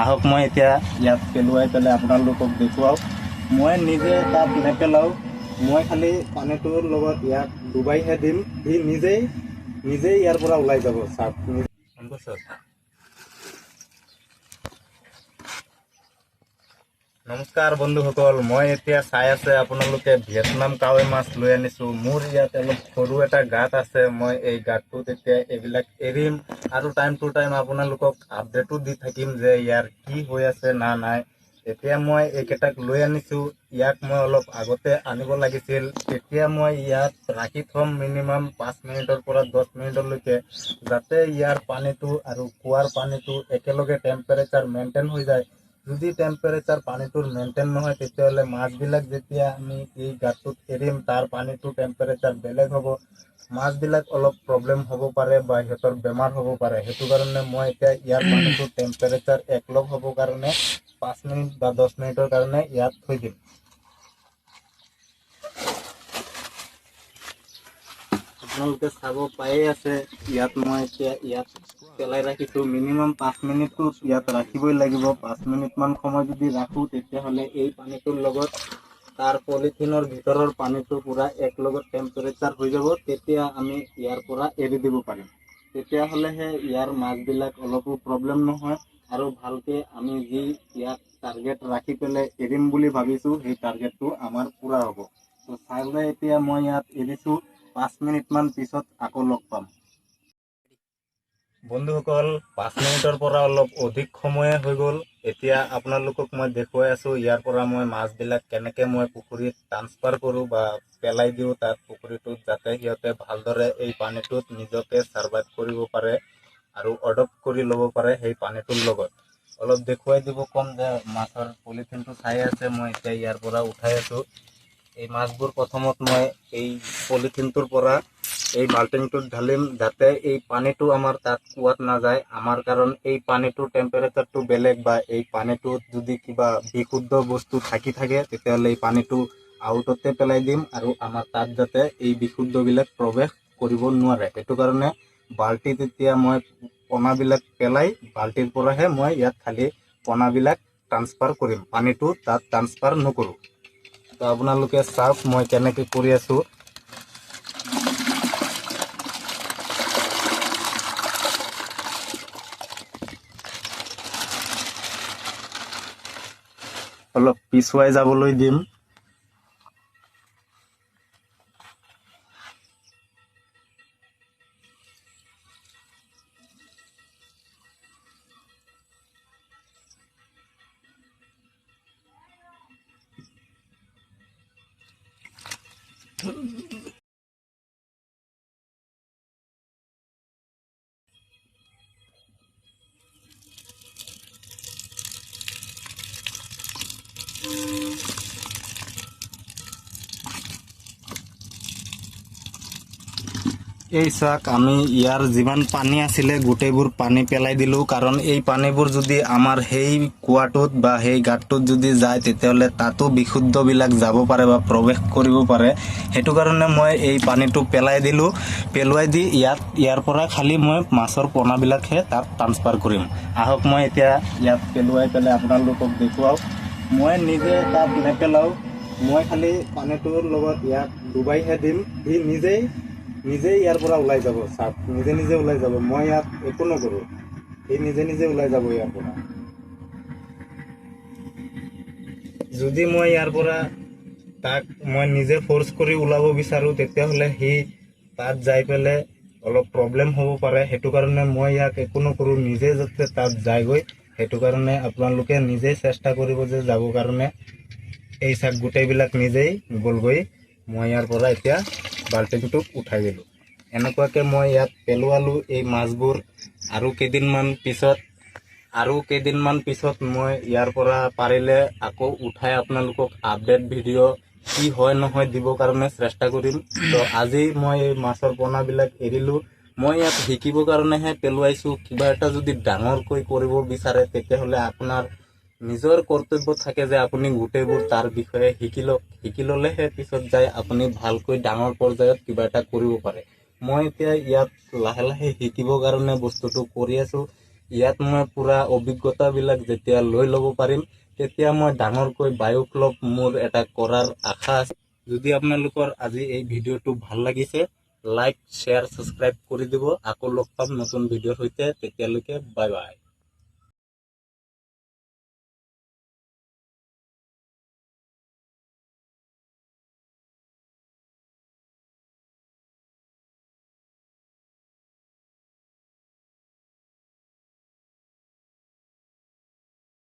আহক, মই এতিয়া ইয়াত পেলোৱাই পেলাই আপোনালোকক দেখুৱাওঁ। মই নিজে তাত নেপেলাওঁ। মই খালি পানীটোৰ লগত ইয়াক ডুবাইহে দিম। সি নিজেই নিজেই ইয়াৰ পৰা ওলাই যাব চাওক নমস্কাৰ বন্ধুসকল মই এতিয়া চাই আছে আপোনালোকে ভিয়েটনাম কাৱৈ মাছ লৈ আনিছো। মোৰ ইয়াত অলপ সৰু এটা গাঁত আছে, মই এই গাঁতটোত এতিয়া এইবিলাক এৰিম আৰু টাইম টু টাইম আপোনালোকক আপডেটো দি থাকিম যে ইয়াৰ কি হৈ আছে না নাই। এতিয়া মই এইকেইটাক লৈ আনিছো, ইয়াক মই অলপ আগতে আনিব লাগিছিল। তেতিয়া মই ইয়াত ৰাখি থ'ম মিনিমাম পাঁচ মিনিটৰ পৰা দহ মিনিটলৈকে, যাতে ইয়াৰ পানীটো আৰু কুঁৱাৰ পানীটো একেলগে টেম্পাৰেচাৰ মেইনটেইন হৈ যায়। যদি টেম্পাৰেচাৰ পানীটোৰ মেইনটেইন নহয়, তেতিয়াহ'লে মাছবিলাক যেতিয়া আমি এই গাঁতটোত এৰিম, তাৰ পানীটো টেম্পাৰেচাৰ বেলেগ হ'ব। মাছবিলাক অলপ প্ৰব্লেম হ'ব পাৰে বা সিহঁতৰ বেমাৰ হ'ব পাৰে। সেইটো কাৰণে মই এতিয়া ইয়াৰ পানীটো টেম্পাৰেচাৰ একলগ হ'ব কাৰণে পাঁচ মিনিট বা দহ মিনিটৰ কাৰণে ইয়াত থৈ দিম। আপোনালোকে চাব পায়ে আছে, ইয়াত মই এতিয়া ইয়াত পেলাই ৰাখিছোঁ মিনিমাম পাঁচ মিনিটটো ইয়াত ৰাখিবই লাগিব। পাঁচ মিনিটমান সময় যদি ৰাখোঁ, তেতিয়াহ'লে এই পানীটোৰ লগত তাৰ পলিথিনৰ ভিতৰৰ পানীটো পূৰা একেলগত টেম্পাৰেচাৰ হৈ যাব, তেতিয়া আমি ইয়াৰ পৰা এৰি দিব পাৰিম। তেতিয়াহ'লেহে ইয়াৰ মাছবিলাক অলপো প্ৰব্লেম নহয় আৰু ভালকৈ আমি যি ইয়াত টাৰ্গেট ৰাখি পেলাই এৰিম বুলি ভাবিছোঁ, সেই টাৰ্গেটটো আমাৰ পূৰা হ'ব। ত' চাই এতিয়া মই ইয়াত এৰিছোঁ, পাঁচ মিনিটমান পিছত আকৌ লগ পাম। বন্ধুসকল, পাঁচ মিনিটৰ পৰা অলপ অধিক সময়ে হৈ গ'ল। এতিয়া আপোনালোকক মই দেখুৱাই আছোঁ, ইয়াৰ পৰা মই মাছবিলাক কেনেকৈ মই পুখুৰীত ট্ৰান্সফাৰ কৰোঁ বা পেলাই দিওঁ তাত পুখুৰীটোত যাতে সিহঁতে ভালদৰে এই পানীটোত নিজকে ছাৰ্ভাইভ কৰিব পাৰে আৰু অডপ্ট কৰি ল'ব পাৰে সেই পানীটোৰ লগত। অলপ দেখুৱাই দিব ক'ম যে মাছৰ পলিথিনটো চাই আছে, মই এতিয়া ইয়াৰ পৰা উঠাই আছোঁ। এই মাছবোৰ প্ৰথমত মই এই পলিথিনটোৰ পৰা এই বাল্টিংটোত ঢালিম যাতে এই পানীটো আমাৰ তাত কুৱাত নাযায়। আমাৰ কাৰণ এই পানীটোৰ টেম্পাৰেচাৰটো বেলেগ বা এই পানীটোত যদি কিবা বিশুদ্ধ বস্তু থাকি থাকে, তেতিয়াহ'লে এই পানীটো আউটতে পেলাই দিম আৰু আমাৰ তাত যাতে এই বিশুদ্ধবিলাক প্ৰৱেশ কৰিব নোৱাৰে। সেইটো কাৰণে বাল্টিত এতিয়া মই পোনাবিলাক পেলাই বাল্টিৰ পৰাহে মই ইয়াত খালি পোনাবিলাক ট্ৰান্সফাৰ কৰিম। পানীটো তাত ট্ৰান্সফাৰ নকৰোঁ। তো আপোনালোকে চাওক মই কেনেকৈ কৰি আছোঁ। অলপ পিছুৱাই যাবলৈ দিম। এই চাওক আমি ইয়াৰ যিমান পানী আছিলে, গোটেইবোৰ পানী পেলাই দিলোঁ। কাৰণ এই পানীবোৰ যদি আমাৰ সেই কুৱাটোত বা সেই গাঁতটোত যদি যায়, তেতিয়াহ'লে তাতো বিশুদ্ধবিলাক যাব পাৰে বা প্ৰৱেশ কৰিব পাৰে। সেইটো কাৰণে মই এই পানীটো পেলাই দিলোঁ। পেলোৱাই দি ইয়াত, ইয়াৰ পৰা খালি মই মাছৰ পোনাবিলাকহে তাত ট্ৰান্সফাৰ কৰিম। আহক, মই এতিয়া ইয়াত পেলোৱাই পেলাই আপোনালোকক দেখুৱাওঁ। মই নিজে তাত নেপেলাওঁ। মই খালি পানীটোৰ লগত ইয়াক ডুবাইহে দিম। সি নিজেই নিজেই ইয়াৰ পৰা ওলাই যাব চাওক নিজে নিজে ওলাই যাব, মই ইয়াত একো নকৰোঁ। সি নিজে নিজে ওলাই যাব ইয়াৰ পৰা। যদি মই ইয়াৰ পৰা তাক মই নিজে ফ'ৰ্চ কৰি ওলাব বিচাৰোঁ, তেতিয়াহ'লে সি তাত যাই পেলাই অলপ প্ৰব্লেম হ'ব পাৰে। সেইটো কাৰণে মই ইয়াক একো নকৰোঁ, নিজে যাতে তাত যায়গৈ। সেইটো কাৰণে আপোনালোকে নিজেই চেষ্টা কৰিব যে যাব কাৰণে এই চাক গোটেইবিলাক নিজেই গ'লগৈ। মই ইয়াৰ পৰা এতিয়া বাল্টিংটোক উঠাই দিলোঁ। এনেকুৱাকৈ মই ইয়াত পেলোৱালোঁ এই মাছবোৰ আৰু কেইদিনমান পিছত, আৰু কেইদিনমান পিছত মই ইয়াৰ পৰা পাৰিলে আকৌ উঠাই আপোনালোকক আপডেট ভিডিঅ' কি হয়, নহয় দিবৰ কাৰণে চেষ্টা কৰিম। তো আজি মই এই মাছৰ পোনাবিলাক এৰিলোঁ। মই ইয়াত শিকিবৰ কাৰণেহে পেলোৱাইছোঁ। কিবা এটা যদি ডাঙৰকৈ কৰিব বিচাৰে, তেতিয়াহ'লে আপোনাৰ নিজৰ কৰ্তব্য থাকে যে আপুনি গোটেইবোৰ তাৰ বিষয়ে শিকি লওক। শিকি ল'লেহে পিছত যায় আপুনি ভালকৈ ডাঙৰ পৰ্যায়ত কিবা এটা কৰিব পাৰে। মই এতিয়া ইয়াত লাহে লাহে শিকিবৰ কাৰণে বস্তুটো কৰি আছোঁ। ইয়াত মই পুৰা অভিজ্ঞতাবিলাক যেতিয়া লৈ ল'ব পাৰিম, তেতিয়া মই ডাঙৰকৈ বায়'ক্লব মোৰ এটা কৰাৰ আশা আছে। যদি আপোনালোকৰ আজি এই ভিডিঅ'টো ভালো লাগিছে, লাইক, শ্বেয়াৰ, ছাবস্ক্ৰাইব কৰি দিব। আকৌ লগ পাম নতুন ভিডিঅ'ৰ সৈতে। তেতিয়ালৈকে বাই বাই।